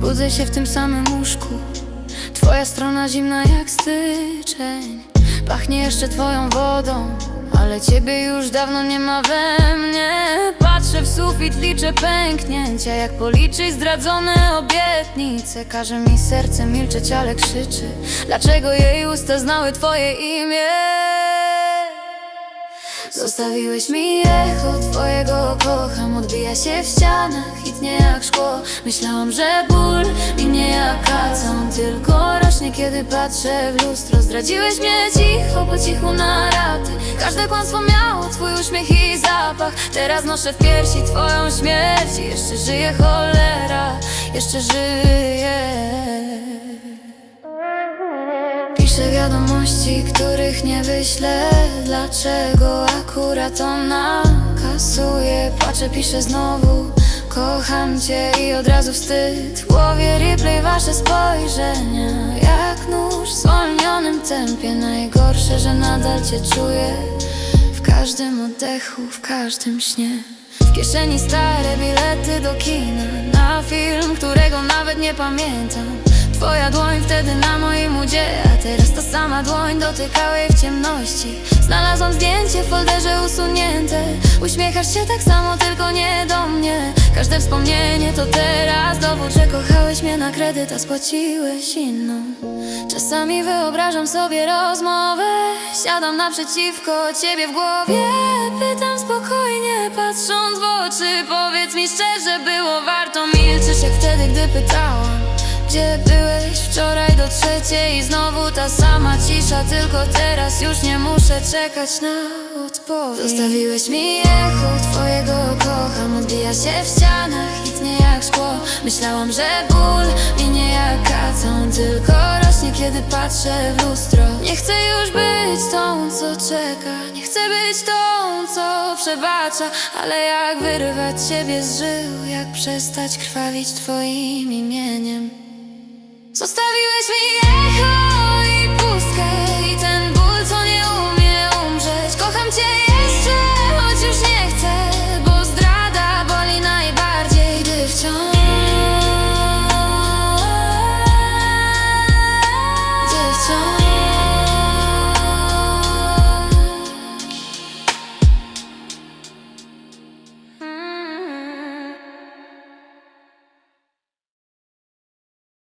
Budzę się w tym samym łóżku. Twoja strona zimna jak styczeń. Pachnie jeszcze twoją wodą Ale ciebie już dawno nie ma we mnie. Patrzę w sufit, liczę pęknięcia Jak policzyć zdradzone obietnice. Każe mi serce milczeć, ale krzyczy. Dlaczego jej usta znały twoje imię? Zostawiłeś mi echo twojego kocham. Odbija się w ścianach i tnie jak szkło. Myślałam, że ból minie jak kaca On tylko rośnie, kiedy patrzę w lustro. Zdradziłeś mnie cicho, po cichu na raty. Każde kłamstwo miało twój uśmiech i zapach. Teraz noszę w piersi twoją śmierć. Jeszcze żyje cholera, jeszcze żyje Piszę wiadomości, których nie wyślę. Dlaczego akurat ona kasuje? Płaczę, piszę znowu. Kocham cię i od razu wstyd. W głowie replay wasze spojrzenia. Jak nóż w zwolnionym tempie. Najgorsze, że nadal cię czuję. W każdym oddechu, w każdym śnie. W kieszeni stare bilety do kina. Na film, którego nawet nie pamiętam. Twoja dłoń wtedy na moim sama dłoń dotykała jej w ciemności. Znalazłam zdjęcie w folderze usunięte. Uśmiechasz się tak samo, tylko nie do mnie. Każde wspomnienie to teraz dowód, że kochałeś mnie na kredyt, a spłaciłeś inną. Czasami wyobrażam sobie rozmowę Siadam naprzeciwko ciebie w głowie. Pytam spokojnie, patrząc w oczy. Powiedz mi szczerze, było warto Milczysz jak wtedy, gdy pytałam Gdzie byłeś wczoraj trzeciej I znowu ta sama cisza Tylko teraz już nie muszę czekać na odpowiedź. Zostawiłeś mi echo twojego kocham Odbija się w ścianach i tnie jak szkło. Myślałam, że ból minie jak kaca On tylko rośnie, kiedy patrzę w lustro. Nie chcę już być tą, co czeka Nie chcę być tą, co przebacza Ale jak wyrwać siebie z żył Jak przestać krwawić twoim imieniem Zostawiłeś mi echo i pustkę I ten ból, co nie umie umrzeć. Kocham cię